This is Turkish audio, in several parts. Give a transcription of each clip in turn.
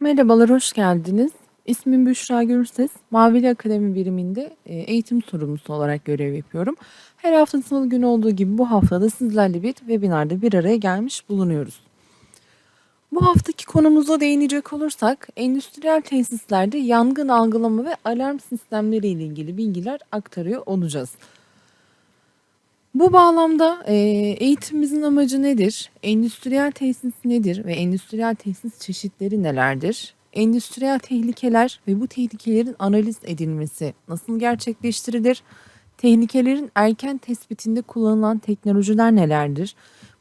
Merhabalar, hoş geldiniz. İsmim Büşra Gürses. Mavili Akademi biriminde e, eğitim sorumlusu olarak görev yapıyorum. Her hafta salı günü olduğu gibi bu haftada sizlerle bir webinarda bir araya gelmiş bulunuyoruz. Bu haftaki konumuza değinecek olursak endüstriyel tesislerde yangın algılama ve alarm sistemleri ile ilgili bilgiler aktarıyor olacağız. Bu bağlamda e, eğitimimizin amacı nedir? Endüstriyel tesis nedir ve endüstriyel tesis çeşitleri nelerdir? Endüstriyel tehlikeler ve bu tehlikelerin analiz edilmesi nasıl gerçekleştirilir? Tehlikelerin erken tespitinde kullanılan teknolojiler nelerdir?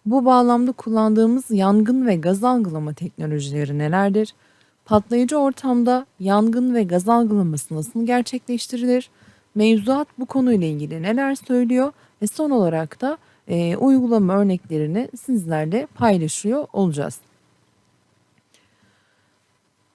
Bu bağlamda kullandığımız yangın ve gaz algılama teknolojileri nelerdir? Patlayıcı ortamda yangın ve gaz algılaması nasıl gerçekleştirilir? Mevzuat bu konuyla ilgili neler söylüyor? Ve son olarak da e, uygulama örneklerini sizlerle paylaşıyor olacağız.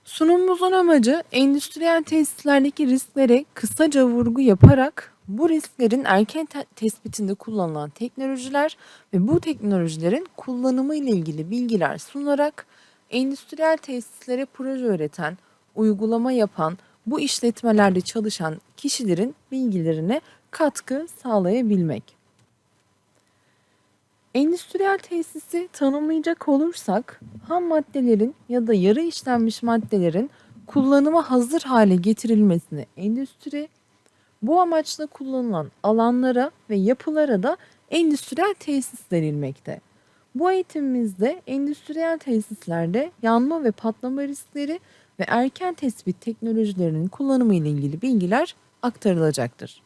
Sunumumuzun amacı endüstriyel tesislerdeki risklere kısaca vurgu yaparak bu risklerin erken te- tespitinde kullanılan teknolojiler ve bu teknolojilerin kullanımı ile ilgili bilgiler sunarak endüstriyel tesislere proje üreten, uygulama yapan, bu işletmelerde çalışan kişilerin bilgilerine katkı sağlayabilmek. Endüstriyel tesisi tanımlayacak olursak ham maddelerin ya da yarı işlenmiş maddelerin kullanıma hazır hale getirilmesine endüstri, bu amaçla kullanılan alanlara ve yapılara da endüstriyel tesis denilmekte. Bu eğitimimizde endüstriyel tesislerde yanma ve patlama riskleri ve erken tespit teknolojilerinin kullanımı ile ilgili bilgiler aktarılacaktır.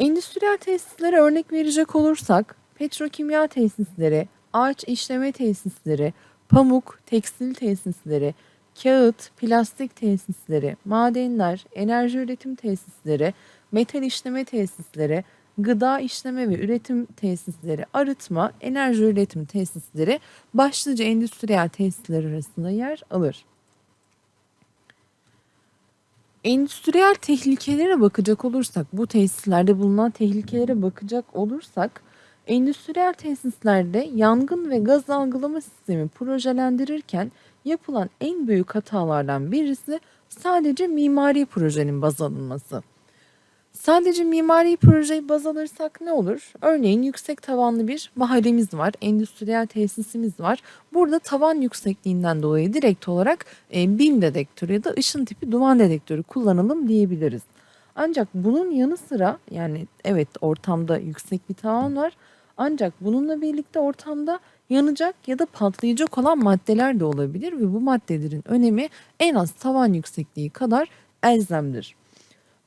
Endüstriyel tesislere örnek verecek olursak petrokimya tesisleri, ağaç işleme tesisleri, pamuk, tekstil tesisleri, kağıt, plastik tesisleri, madenler, enerji üretim tesisleri, metal işleme tesisleri, gıda işleme ve üretim tesisleri, arıtma, enerji üretim tesisleri başlıca endüstriyel tesisler arasında yer alır. Endüstriyel tehlikelere bakacak olursak, bu tesislerde bulunan tehlikelere bakacak olursak, endüstriyel tesislerde yangın ve gaz algılama sistemi projelendirirken yapılan en büyük hatalardan birisi sadece mimari projenin baz alınması. Sadece mimari projeyi baz alırsak ne olur? Örneğin yüksek tavanlı bir mahallemiz var, endüstriyel tesisimiz var. Burada tavan yüksekliğinden dolayı direkt olarak e, BİM dedektörü ya da ışın tipi duman dedektörü kullanalım diyebiliriz. Ancak bunun yanı sıra yani evet ortamda yüksek bir tavan var. Ancak bununla birlikte ortamda yanacak ya da patlayacak olan maddeler de olabilir ve bu maddelerin önemi en az tavan yüksekliği kadar elzemdir.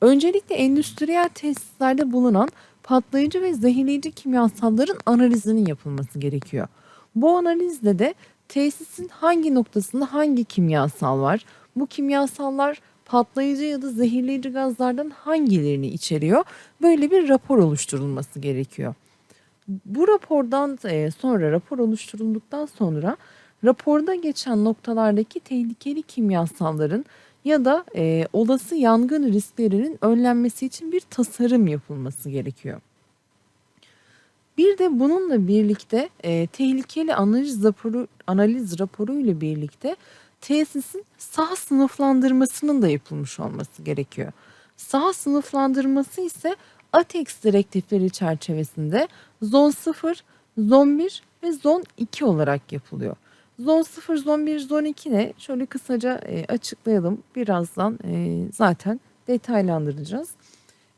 Öncelikle endüstriyel tesislerde bulunan patlayıcı ve zehirleyici kimyasalların analizinin yapılması gerekiyor. Bu analizde de tesisin hangi noktasında hangi kimyasal var, bu kimyasallar patlayıcı ya da zehirleyici gazlardan hangilerini içeriyor, böyle bir rapor oluşturulması gerekiyor. Bu rapordan e, sonra rapor oluşturulduktan sonra raporda geçen noktalardaki tehlikeli kimyasalların ya da e, olası yangın risklerinin önlenmesi için bir tasarım yapılması gerekiyor. Bir de bununla birlikte e, tehlikeli analiz raporu analiz raporu ile birlikte tesisin saha sınıflandırmasının da yapılmış olması gerekiyor. Saha sınıflandırması ise ATEX direktifleri çerçevesinde zon 0, zon 1 ve zon 2 olarak yapılıyor. Zon 0, zon 1, zon 2 ne? Şöyle kısaca e, açıklayalım. Birazdan e, zaten detaylandıracağız.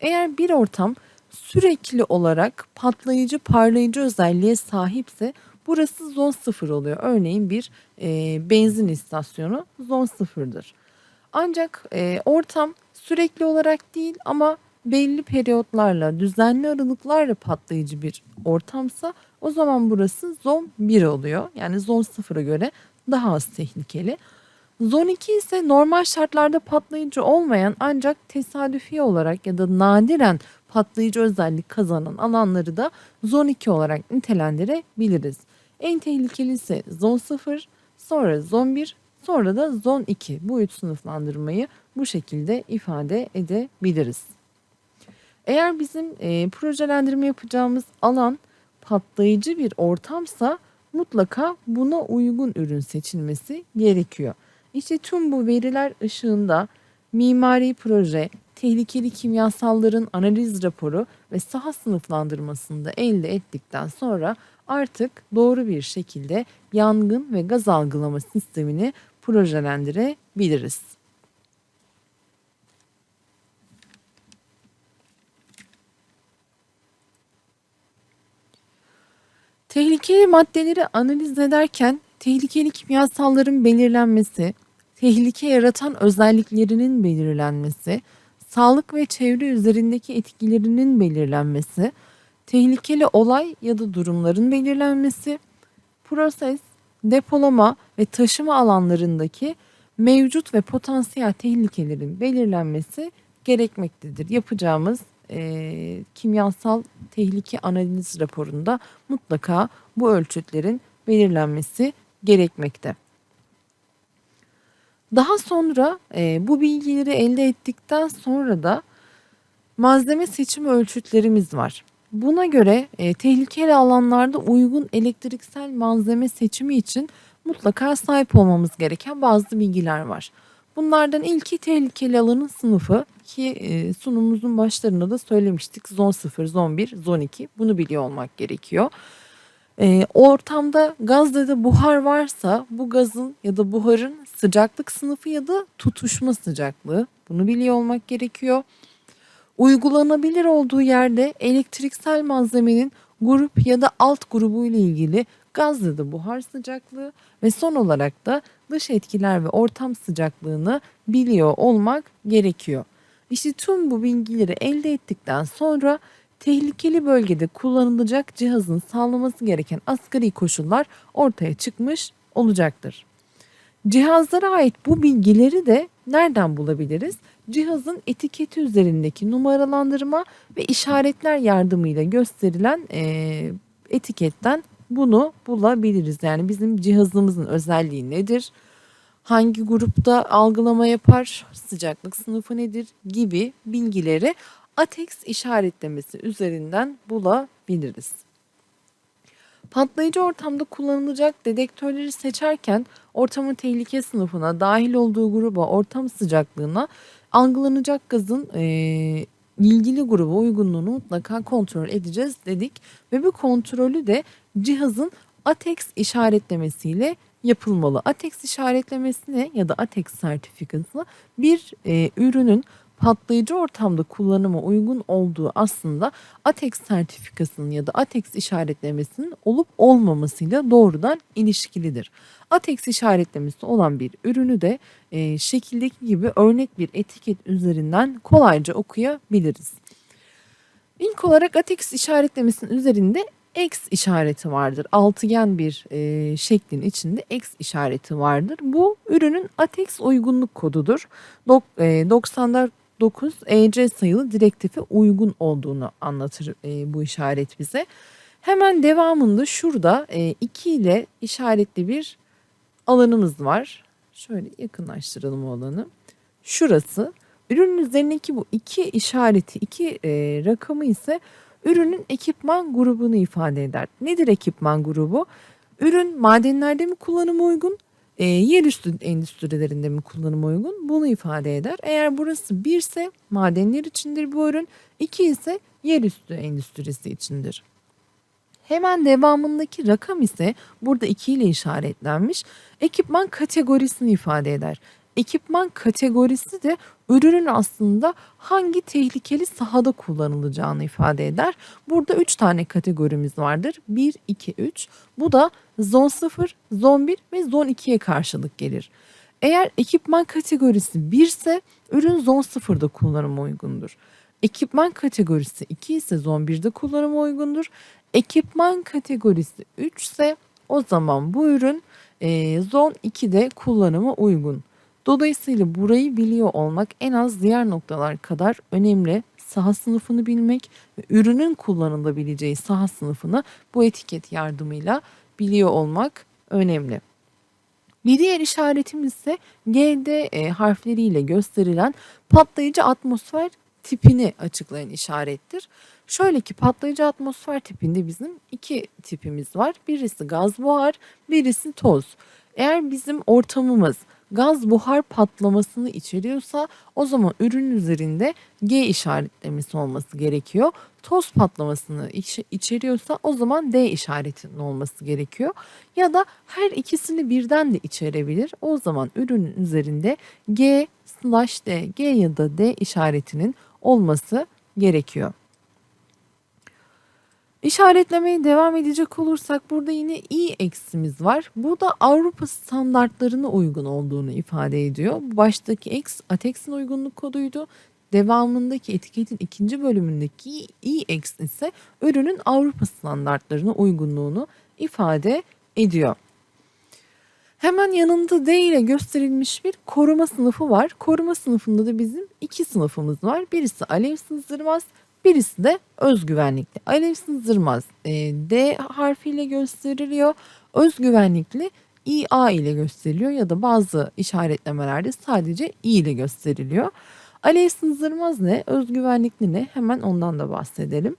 Eğer bir ortam sürekli olarak patlayıcı, parlayıcı özelliğe sahipse burası zon 0 oluyor. Örneğin bir e, benzin istasyonu zon 0'dır. Ancak e, ortam sürekli olarak değil ama belli periyotlarla, düzenli aralıklarla patlayıcı bir ortamsa o zaman burası zon 1 oluyor. Yani zon 0'a göre daha az tehlikeli. Zon 2 ise normal şartlarda patlayıcı olmayan ancak tesadüfi olarak ya da nadiren patlayıcı özellik kazanan alanları da zon 2 olarak nitelendirebiliriz. En tehlikelisi zon 0, sonra zon 1, sonra da zon 2. Bu üç sınıflandırmayı bu şekilde ifade edebiliriz. Eğer bizim e, projelendirme yapacağımız alan patlayıcı bir ortamsa mutlaka buna uygun ürün seçilmesi gerekiyor. İşte tüm bu veriler ışığında mimari proje, tehlikeli kimyasalların analiz raporu ve saha sınıflandırmasını da elde ettikten sonra artık doğru bir şekilde yangın ve gaz algılama sistemini projelendirebiliriz. Tehlikeli maddeleri analiz ederken tehlikeli kimyasalların belirlenmesi, tehlike yaratan özelliklerinin belirlenmesi, sağlık ve çevre üzerindeki etkilerinin belirlenmesi, tehlikeli olay ya da durumların belirlenmesi, proses, depolama ve taşıma alanlarındaki mevcut ve potansiyel tehlikelerin belirlenmesi gerekmektedir. Yapacağımız e, kimyasal tehlike analiz raporunda mutlaka bu ölçütlerin belirlenmesi gerekmekte. Daha sonra e, bu bilgileri elde ettikten sonra da malzeme seçim ölçütlerimiz var. Buna göre e, tehlikeli alanlarda uygun elektriksel malzeme seçimi için mutlaka sahip olmamız gereken bazı bilgiler var. Bunlardan ilki tehlikeli alanın sınıfı ki e, sunumumuzun başlarında da söylemiştik. Zon 0, zon 1, zon 2 bunu biliyor olmak gerekiyor. E, ortamda gaz ya da buhar varsa bu gazın ya da buharın sıcaklık sınıfı ya da tutuşma sıcaklığı bunu biliyor olmak gerekiyor. Uygulanabilir olduğu yerde elektriksel malzemenin grup ya da alt grubu ile ilgili gaz ya da buhar sıcaklığı ve son olarak da dış etkiler ve ortam sıcaklığını biliyor olmak gerekiyor. İşte tüm bu bilgileri elde ettikten sonra tehlikeli bölgede kullanılacak cihazın sağlaması gereken asgari koşullar ortaya çıkmış olacaktır. Cihazlara ait bu bilgileri de nereden bulabiliriz? Cihazın etiketi üzerindeki numaralandırma ve işaretler yardımıyla gösterilen e, etiketten bunu bulabiliriz. Yani bizim cihazımızın özelliği nedir? Hangi grupta algılama yapar? Sıcaklık sınıfı nedir? Gibi bilgileri ATEX işaretlemesi üzerinden bulabiliriz. Patlayıcı ortamda kullanılacak dedektörleri seçerken ortamın tehlike sınıfına, dahil olduğu gruba, ortam sıcaklığına algılanacak gazın e, ilgili gruba uygunluğunu mutlaka kontrol edeceğiz dedik. Ve bu kontrolü de cihazın ATEX işaretlemesiyle yapılmalı. ATEX işaretlemesine ya da ATEX sertifikası bir e, ürünün patlayıcı ortamda kullanıma uygun olduğu aslında ATEX sertifikasının ya da ATEX işaretlemesinin olup olmamasıyla doğrudan ilişkilidir. ATEX işaretlemesi olan bir ürünü de e, şekildeki gibi örnek bir etiket üzerinden kolayca okuyabiliriz. İlk olarak ATEX işaretlemesinin üzerinde X işareti vardır. Altıgen bir e, şeklin içinde X işareti vardır. Bu ürünün ATEX uygunluk kodudur. Dok, e, 99 EC sayılı direktife uygun olduğunu anlatır e, bu işaret bize. Hemen devamında şurada e, 2 ile işaretli bir alanımız var. Şöyle yakınlaştıralım o alanı. Şurası. Ürünün üzerindeki bu iki işareti, iki e, rakamı ise ürünün ekipman grubunu ifade eder. Nedir ekipman grubu? Ürün madenlerde mi kullanıma uygun, e, yerüstü endüstrilerinde mi kullanıma uygun bunu ifade eder. Eğer burası 1 ise madenler içindir bu ürün, 2 ise yerüstü endüstrisi içindir. Hemen devamındaki rakam ise burada 2 ile işaretlenmiş ekipman kategorisini ifade eder. Ekipman kategorisi de ürünün aslında hangi tehlikeli sahada kullanılacağını ifade eder. Burada 3 tane kategorimiz vardır. 1, 2, 3. Bu da zon 0, zon 1 ve zon 2'ye karşılık gelir. Eğer ekipman kategorisi 1 ise ürün zon 0'da kullanıma uygundur. Ekipman kategorisi 2 ise zon 1'de kullanıma uygundur. Ekipman kategorisi 3 ise o zaman bu ürün e, zon 2'de kullanıma uygun. Dolayısıyla burayı biliyor olmak en az diğer noktalar kadar önemli. Saha sınıfını bilmek ve ürünün kullanılabileceği saha sınıfını bu etiket yardımıyla biliyor olmak önemli. Bir diğer işaretimiz ise GD e, harfleriyle gösterilen patlayıcı atmosfer tipini açıklayan işarettir. Şöyle ki patlayıcı atmosfer tipinde bizim iki tipimiz var. Birisi gaz buhar, birisi toz. Eğer bizim ortamımız gaz buhar patlamasını içeriyorsa o zaman ürün üzerinde G işaretlemesi olması gerekiyor. Toz patlamasını iç- içeriyorsa o zaman D işaretinin olması gerekiyor. Ya da her ikisini birden de içerebilir. O zaman ürünün üzerinde G slash D, G ya da D işaretinin olması gerekiyor. İşaretlemeye devam edecek olursak burada yine i eksimiz var. Bu da Avrupa standartlarına uygun olduğunu ifade ediyor. Baştaki x ATEX'in uygunluk koduydu. Devamındaki etiketin ikinci bölümündeki i eks ise ürünün Avrupa standartlarına uygunluğunu ifade ediyor. Hemen yanında D ile gösterilmiş bir koruma sınıfı var. Koruma sınıfında da bizim iki sınıfımız var. Birisi alev sızdırmaz, birisi de özgüvenlikli. Alev sızdırmaz e, D harfiyle gösteriliyor. Özgüvenlikli İA ile gösteriliyor ya da bazı işaretlemelerde sadece İ ile gösteriliyor. Alev sızdırmaz ne? Özgüvenlikli ne? Hemen ondan da bahsedelim.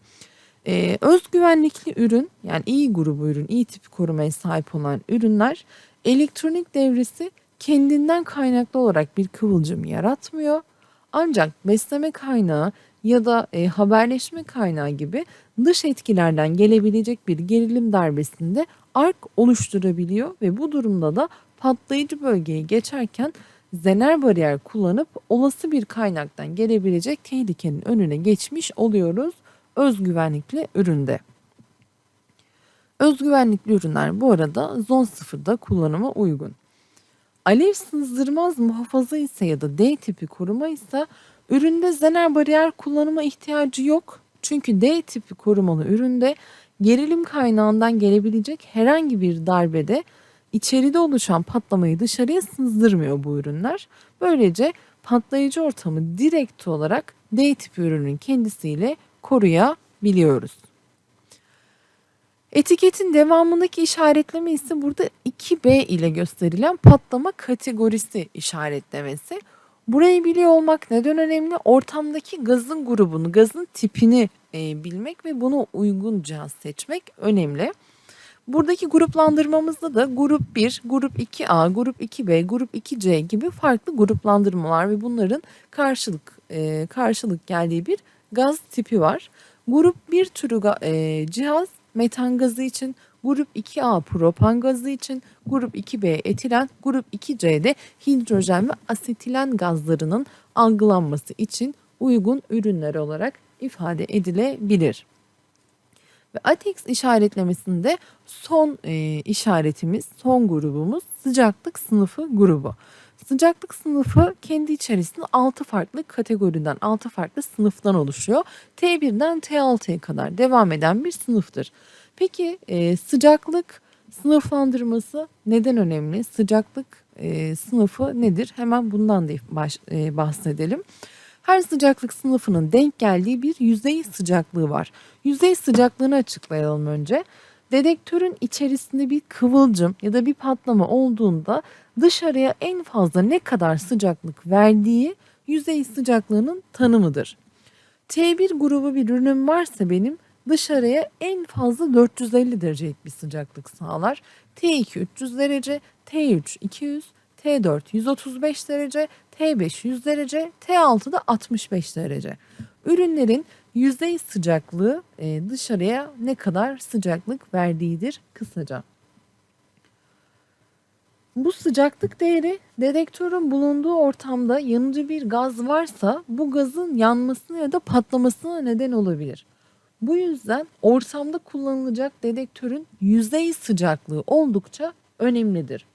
Ee, özgüvenlikli ürün yani iyi grubu ürün, iyi tipi korumaya sahip olan ürünler elektronik devresi kendinden kaynaklı olarak bir kıvılcım yaratmıyor. Ancak besleme kaynağı ya da e, haberleşme kaynağı gibi dış etkilerden gelebilecek bir gerilim darbesinde ark oluşturabiliyor ve bu durumda da patlayıcı bölgeyi geçerken zener bariyer kullanıp olası bir kaynaktan gelebilecek tehlikenin önüne geçmiş oluyoruz özgüvenlikli üründe. Özgüvenlikli ürünler bu arada zon sıfırda kullanıma uygun. Alev sızdırmaz muhafaza ise ya da D tipi koruma ise üründe zener bariyer kullanıma ihtiyacı yok. Çünkü D tipi korumalı üründe gerilim kaynağından gelebilecek herhangi bir darbede içeride oluşan patlamayı dışarıya sızdırmıyor bu ürünler. Böylece patlayıcı ortamı direkt olarak D tipi ürünün kendisiyle koruyabiliyoruz. Etiketin devamındaki işaretleme ise burada 2B ile gösterilen patlama kategorisi işaretlemesi. Burayı biliyor olmak neden önemli? Ortamdaki gazın grubunu, gazın tipini e, bilmek ve buna uygun cihaz seçmek önemli. Buradaki gruplandırmamızda da grup 1, grup 2A, grup 2B, grup 2C gibi farklı gruplandırmalar ve bunların karşılık e, karşılık geldiği bir gaz tipi var. Grup 1 türü e, cihaz metan gazı için, grup 2A propan gazı için, grup 2B etilen, grup 2C'de hidrojen ve asetilen gazlarının algılanması için uygun ürünler olarak ifade edilebilir. Ve ATEX işaretlemesinde son e, işaretimiz, son grubumuz sıcaklık sınıfı grubu. Sıcaklık sınıfı kendi içerisinde 6 farklı kategoriden, 6 farklı sınıftan oluşuyor. T1'den T6'ya kadar devam eden bir sınıftır. Peki e, sıcaklık sınıflandırması neden önemli? Sıcaklık e, sınıfı nedir? Hemen bundan da baş, e, bahsedelim. Her sıcaklık sınıfının denk geldiği bir yüzey sıcaklığı var. Yüzey sıcaklığını açıklayalım önce. Dedektörün içerisinde bir kıvılcım ya da bir patlama olduğunda dışarıya en fazla ne kadar sıcaklık verdiği yüzey sıcaklığının tanımıdır. T1 grubu bir ürünüm varsa benim dışarıya en fazla 450 derecelik bir sıcaklık sağlar. T2 300 derece, T3 200, T4 135 derece, T5 100 derece, T6 da 65 derece. Ürünlerin yüzey sıcaklığı e, dışarıya ne kadar sıcaklık verdiğidir kısaca. Bu sıcaklık değeri dedektörün bulunduğu ortamda yanıcı bir gaz varsa bu gazın yanmasına ya da patlamasına neden olabilir. Bu yüzden ortamda kullanılacak dedektörün yüzey sıcaklığı oldukça önemlidir.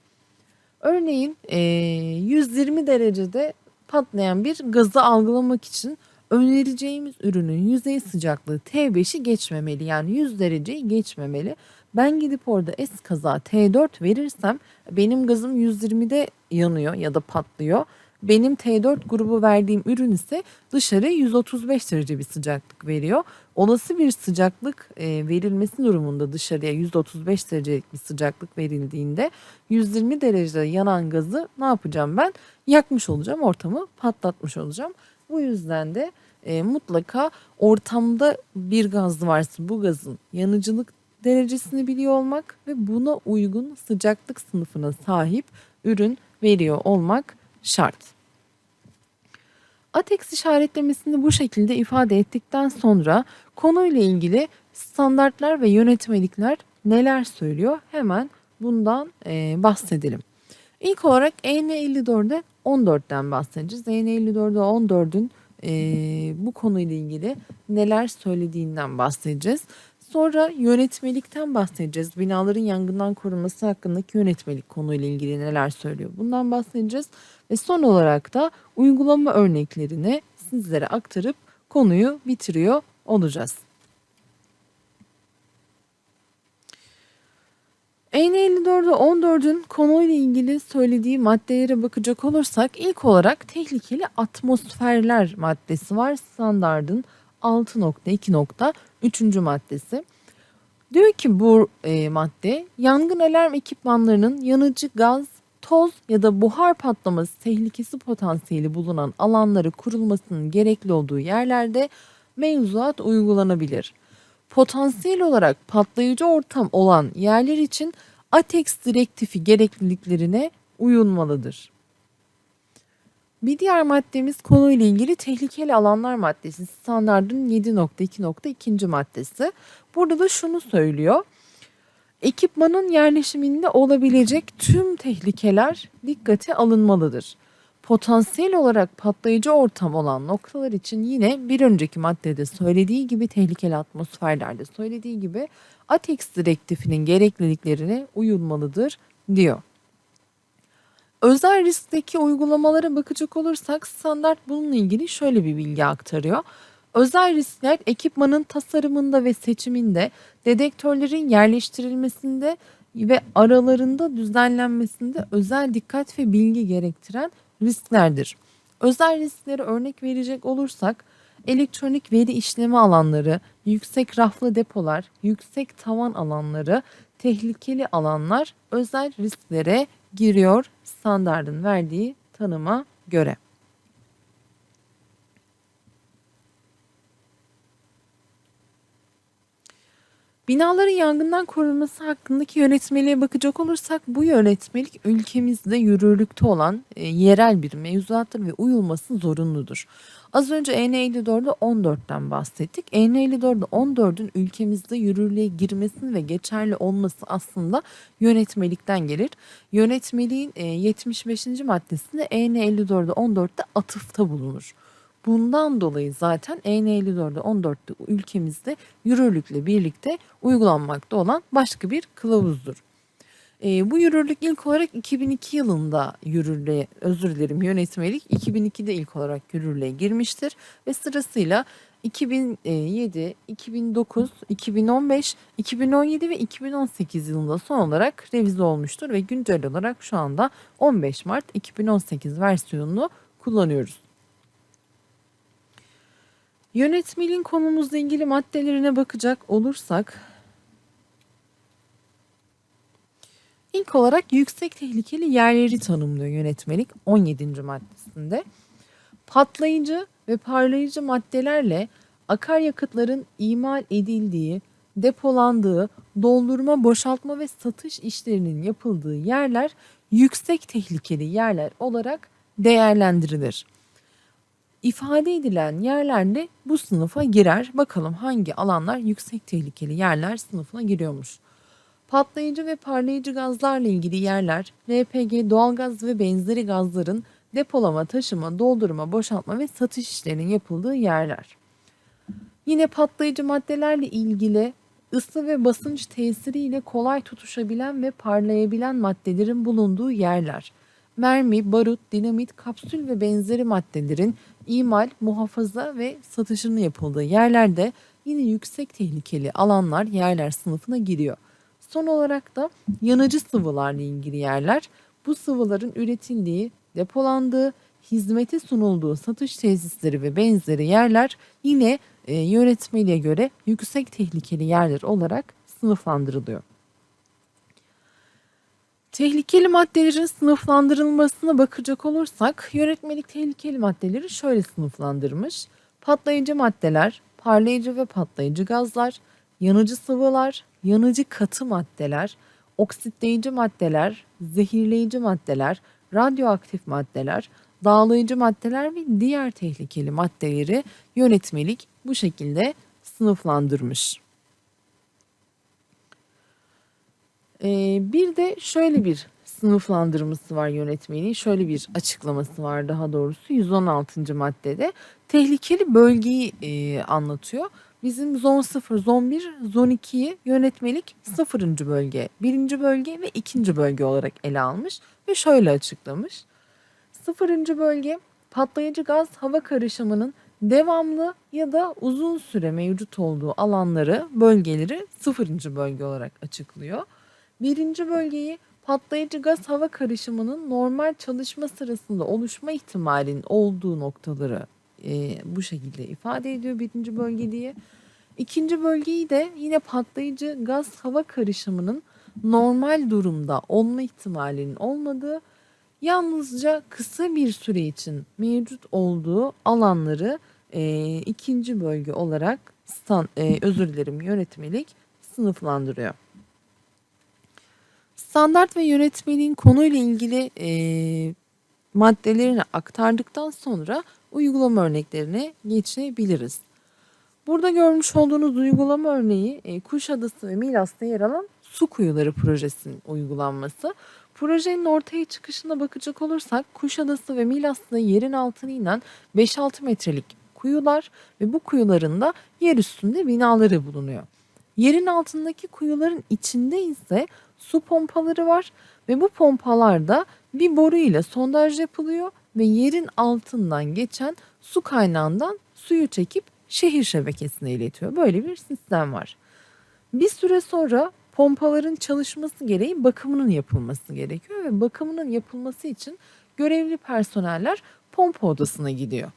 Örneğin e, 120 derecede patlayan bir gazı algılamak için önereceğimiz ürünün yüzey sıcaklığı T5'i geçmemeli. Yani 100 dereceyi geçmemeli. Ben gidip orada S kaza T4 verirsem benim gazım 120'de yanıyor ya da patlıyor. Benim T4 grubu verdiğim ürün ise dışarı 135 derece bir sıcaklık veriyor. Olası bir sıcaklık e, verilmesi durumunda dışarıya 135 derecelik bir sıcaklık verildiğinde 120 derecede yanan gazı ne yapacağım ben? Yakmış olacağım, ortamı patlatmış olacağım. Bu yüzden de e, mutlaka ortamda bir gaz varsa bu gazın yanıcılık derecesini biliyor olmak ve buna uygun sıcaklık sınıfına sahip ürün veriyor olmak şart. ATEX işaretlemesini bu şekilde ifade ettikten sonra konuyla ilgili standartlar ve yönetmelikler neler söylüyor? Hemen bundan e, bahsedelim. İlk olarak EN54'de 14'ten bahsedeceğiz. EN54'de 14'ün e, bu konuyla ilgili neler söylediğinden bahsedeceğiz. Sonra yönetmelikten bahsedeceğiz. Binaların yangından korunması hakkındaki yönetmelik konuyla ilgili neler söylüyor. Bundan bahsedeceğiz. Ve son olarak da uygulama örneklerini sizlere aktarıp konuyu bitiriyor olacağız. EN54'de 14'ün konuyla ilgili söylediği maddelere bakacak olursak ilk olarak tehlikeli atmosferler maddesi var. Standardın 6.2.3. maddesi. Diyor ki bu e, madde yangın alarm ekipmanlarının yanıcı gaz, toz ya da buhar patlaması tehlikesi potansiyeli bulunan alanları kurulmasının gerekli olduğu yerlerde mevzuat uygulanabilir. Potansiyel olarak patlayıcı ortam olan yerler için ATEX direktifi gerekliliklerine uyulmalıdır. Bir diğer maddemiz konuyla ilgili tehlikeli alanlar maddesi standardın 7.2.2. maddesi. Burada da şunu söylüyor. Ekipmanın yerleşiminde olabilecek tüm tehlikeler dikkate alınmalıdır. Potansiyel olarak patlayıcı ortam olan noktalar için yine bir önceki maddede söylediği gibi tehlikeli atmosferlerde söylediği gibi ATEX direktifinin gerekliliklerine uyulmalıdır diyor. Özel riskteki uygulamalara bakacak olursak standart bununla ilgili şöyle bir bilgi aktarıyor. Özel riskler ekipmanın tasarımında ve seçiminde, dedektörlerin yerleştirilmesinde ve aralarında düzenlenmesinde özel dikkat ve bilgi gerektiren risklerdir. Özel risklere örnek verecek olursak elektronik veri işleme alanları, yüksek raflı depolar, yüksek tavan alanları, tehlikeli alanlar özel risklere giriyor standardın verdiği tanıma göre. Binaların yangından korunması hakkındaki yönetmeliğe bakacak olursak bu yönetmelik ülkemizde yürürlükte olan e, yerel bir mevzuattır ve uyulması zorunludur. Az önce EN54'de 14'ten bahsettik. EN54'de 14'ün ülkemizde yürürlüğe girmesini ve geçerli olması aslında yönetmelikten gelir. Yönetmeliğin e, 75. maddesinde EN54'de 14'te atıfta bulunur. Bundan dolayı zaten EN54'de 14'te ülkemizde yürürlükle birlikte uygulanmakta olan başka bir kılavuzdur. E, bu yürürlük ilk olarak 2002 yılında yürürlüğe, özür dilerim yönetmelik 2002'de ilk olarak yürürlüğe girmiştir ve sırasıyla 2007, 2009, 2015, 2017 ve 2018 yılında son olarak revize olmuştur ve güncel olarak şu anda 15 Mart 2018 versiyonunu kullanıyoruz. Yönetmeliğin konumuzla ilgili maddelerine bakacak olursak ilk olarak yüksek tehlikeli yerleri tanımlıyor yönetmelik 17. maddesinde. Patlayıcı ve parlayıcı maddelerle akaryakıtların imal edildiği, depolandığı, doldurma, boşaltma ve satış işlerinin yapıldığı yerler yüksek tehlikeli yerler olarak değerlendirilir ifade edilen yerlerde bu sınıfa girer. Bakalım hangi alanlar yüksek tehlikeli yerler sınıfına giriyormuş. Patlayıcı ve parlayıcı gazlarla ilgili yerler, LPG, doğalgaz ve benzeri gazların depolama, taşıma, doldurma, boşaltma ve satış işlerinin yapıldığı yerler. Yine patlayıcı maddelerle ilgili ısı ve basınç tesiriyle kolay tutuşabilen ve parlayabilen maddelerin bulunduğu yerler. Mermi, barut, dinamit, kapsül ve benzeri maddelerin imal, muhafaza ve satışının yapıldığı yerlerde yine yüksek tehlikeli alanlar yerler sınıfına giriyor. Son olarak da yanıcı sıvılarla ilgili yerler bu sıvıların üretildiği, depolandığı, hizmete sunulduğu satış tesisleri ve benzeri yerler yine e, yönetmeliğe göre yüksek tehlikeli yerler olarak sınıflandırılıyor. Tehlikeli maddelerin sınıflandırılmasına bakacak olursak yönetmelik tehlikeli maddeleri şöyle sınıflandırmış. Patlayıcı maddeler, parlayıcı ve patlayıcı gazlar, yanıcı sıvılar, yanıcı katı maddeler, oksitleyici maddeler, zehirleyici maddeler, radyoaktif maddeler, dağlayıcı maddeler ve diğer tehlikeli maddeleri yönetmelik bu şekilde sınıflandırmış. Ee, bir de şöyle bir sınıflandırması var yönetmeliğin. Şöyle bir açıklaması var daha doğrusu 116. maddede. Tehlikeli bölgeyi e, anlatıyor. Bizim zon 0, zon 1, zon 2'yi yönetmelik 0. bölge, 1. bölge ve 2. bölge olarak ele almış ve şöyle açıklamış. 0. bölge patlayıcı gaz hava karışımının devamlı ya da uzun süre mevcut olduğu alanları, bölgeleri 0. bölge olarak açıklıyor. Birinci bölgeyi patlayıcı gaz hava karışımının normal çalışma sırasında oluşma ihtimalinin olduğu noktaları e, bu şekilde ifade ediyor birinci bölge diye. İkinci bölgeyi de yine patlayıcı gaz hava karışımının normal durumda olma ihtimalinin olmadığı yalnızca kısa bir süre için mevcut olduğu alanları e, ikinci bölge olarak stan, e, özür dilerim yönetmelik sınıflandırıyor. Standart ve yönetmeliğin konuyla ilgili e, maddelerini aktardıktan sonra uygulama örneklerine geçebiliriz. Burada görmüş olduğunuz uygulama örneği e, Kuşadası ve Milas'ta yer alan su kuyuları projesinin uygulanması. Projenin ortaya çıkışına bakacak olursak Kuşadası ve Milas'ta yerin altına inen 5-6 metrelik kuyular ve bu kuyuların da yer üstünde binaları bulunuyor. Yerin altındaki kuyuların içinde ise su pompaları var ve bu pompalarda bir boru ile sondaj yapılıyor ve yerin altından geçen su kaynağından suyu çekip şehir şebekesine iletiyor. Böyle bir sistem var. Bir süre sonra pompaların çalışması gereği bakımının yapılması gerekiyor ve bakımının yapılması için görevli personeller pompa odasına gidiyor.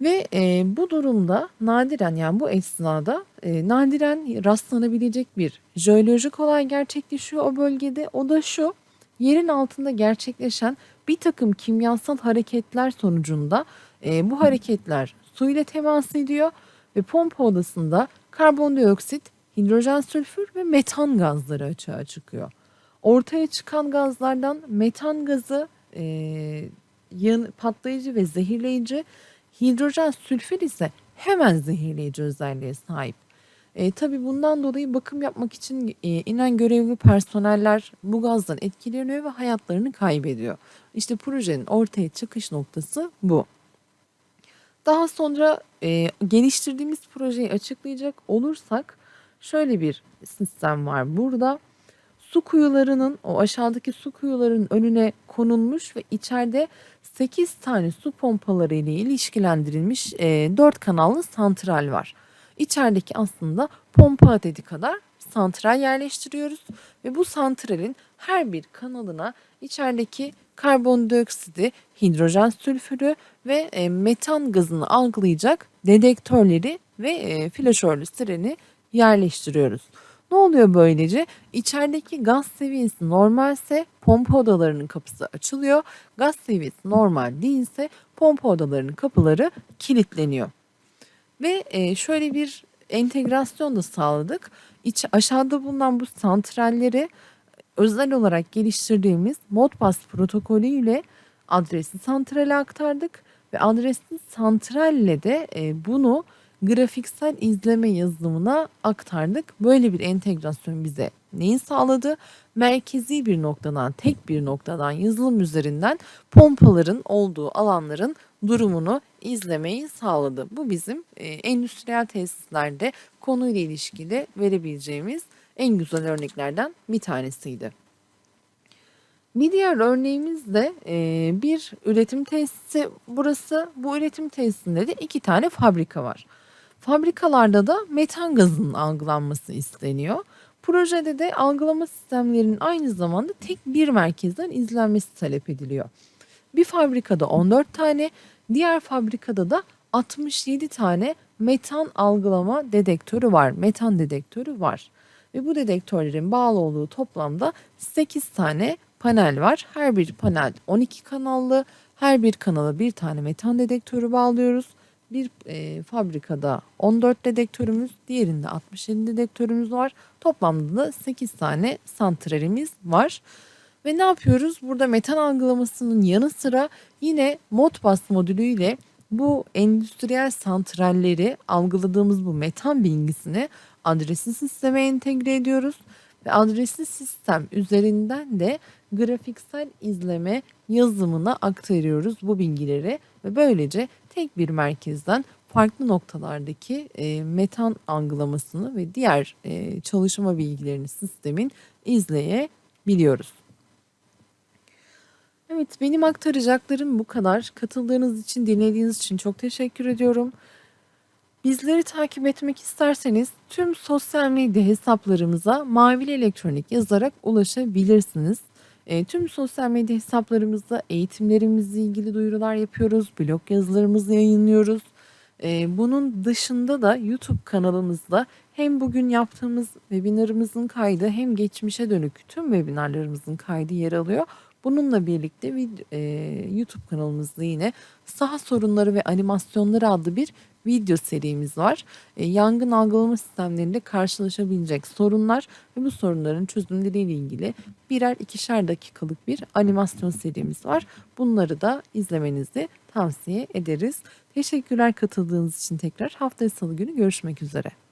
Ve e, bu durumda nadiren yani bu esnada e, nadiren rastlanabilecek bir jeolojik olay gerçekleşiyor o bölgede. O da şu yerin altında gerçekleşen bir takım kimyasal hareketler sonucunda e, bu hareketler su ile temas ediyor ve pompa odasında karbondioksit, hidrojen sülfür ve metan gazları açığa çıkıyor. Ortaya çıkan gazlardan metan gazı e, yan, patlayıcı ve zehirleyici Hidrojen sülfür ise hemen zehirleyici özelliğe sahip. E, tabii bundan dolayı bakım yapmak için e, inen görevli personeller bu gazdan etkileniyor ve hayatlarını kaybediyor. İşte projenin ortaya çıkış noktası bu. Daha sonra e, geliştirdiğimiz projeyi açıklayacak olursak şöyle bir sistem var burada. Su kuyularının o aşağıdaki su kuyularının önüne konulmuş ve içeride 8 tane su pompaları ile ilişkilendirilmiş e, 4 kanallı santral var. İçerideki aslında pompa adedi kadar santral yerleştiriyoruz ve bu santralin her bir kanalına içerideki karbondioksidi, hidrojen sülfürü ve e, metan gazını algılayacak dedektörleri ve e, flaşörlü sireni yerleştiriyoruz. Ne oluyor böylece? İçerideki gaz seviyesi normalse pompa odalarının kapısı açılıyor. Gaz seviyesi normal değilse pompa odalarının kapıları kilitleniyor. Ve e, şöyle bir entegrasyon da sağladık. İç, aşağıda bulunan bu santralleri özel olarak geliştirdiğimiz Modbus protokolü ile adresi santrale aktardık ve adresli santralle de e, bunu grafiksel izleme yazılımına aktardık. Böyle bir entegrasyon bize neyi sağladı? Merkezi bir noktadan, tek bir noktadan yazılım üzerinden pompaların olduğu alanların durumunu izlemeyi sağladı. Bu bizim e, endüstriyel tesislerde konuyla ilişkili verebileceğimiz en güzel örneklerden bir tanesiydi. Bir diğer örneğimiz de e, bir üretim tesisi burası. Bu üretim tesisinde de iki tane fabrika var. Fabrikalarda da metan gazının algılanması isteniyor. Projede de algılama sistemlerinin aynı zamanda tek bir merkezden izlenmesi talep ediliyor. Bir fabrikada 14 tane, diğer fabrikada da 67 tane metan algılama dedektörü var. Metan dedektörü var. Ve bu dedektörlerin bağlı olduğu toplamda 8 tane panel var. Her bir panel 12 kanallı. Her bir kanala bir tane metan dedektörü bağlıyoruz bir e, fabrikada 14 dedektörümüz, diğerinde 67 dedektörümüz var. Toplamda da 8 tane santralimiz var. Ve ne yapıyoruz? Burada metan algılamasının yanı sıra yine Modbus modülüyle bu endüstriyel santralleri algıladığımız bu metan bilgisini adresli sisteme entegre ediyoruz. Ve adresli sistem üzerinden de grafiksel izleme yazımına aktarıyoruz bu bilgileri. Ve böylece tek bir merkezden farklı noktalardaki e, metan algılamasını ve diğer e, çalışma bilgilerini sistemin izleyebiliyoruz. Evet, benim aktaracaklarım bu kadar. Katıldığınız için, dinlediğiniz için çok teşekkür ediyorum. Bizleri takip etmek isterseniz tüm sosyal medya hesaplarımıza Mavili Elektronik yazarak ulaşabilirsiniz. E, tüm sosyal medya hesaplarımızda eğitimlerimizle ilgili duyurular yapıyoruz, blog yazılarımızı yayınlıyoruz. E, bunun dışında da YouTube kanalımızda hem bugün yaptığımız webinarımızın kaydı hem geçmişe dönük tüm webinarlarımızın kaydı yer alıyor. Bununla birlikte e, YouTube kanalımızda yine saha sorunları ve animasyonları adlı bir video serimiz var. E, yangın algılama sistemlerinde karşılaşabilecek sorunlar ve bu sorunların çözümleriyle ilgili birer ikişer dakikalık bir animasyon serimiz var. Bunları da izlemenizi tavsiye ederiz. Teşekkürler katıldığınız için tekrar haftaya salı günü görüşmek üzere.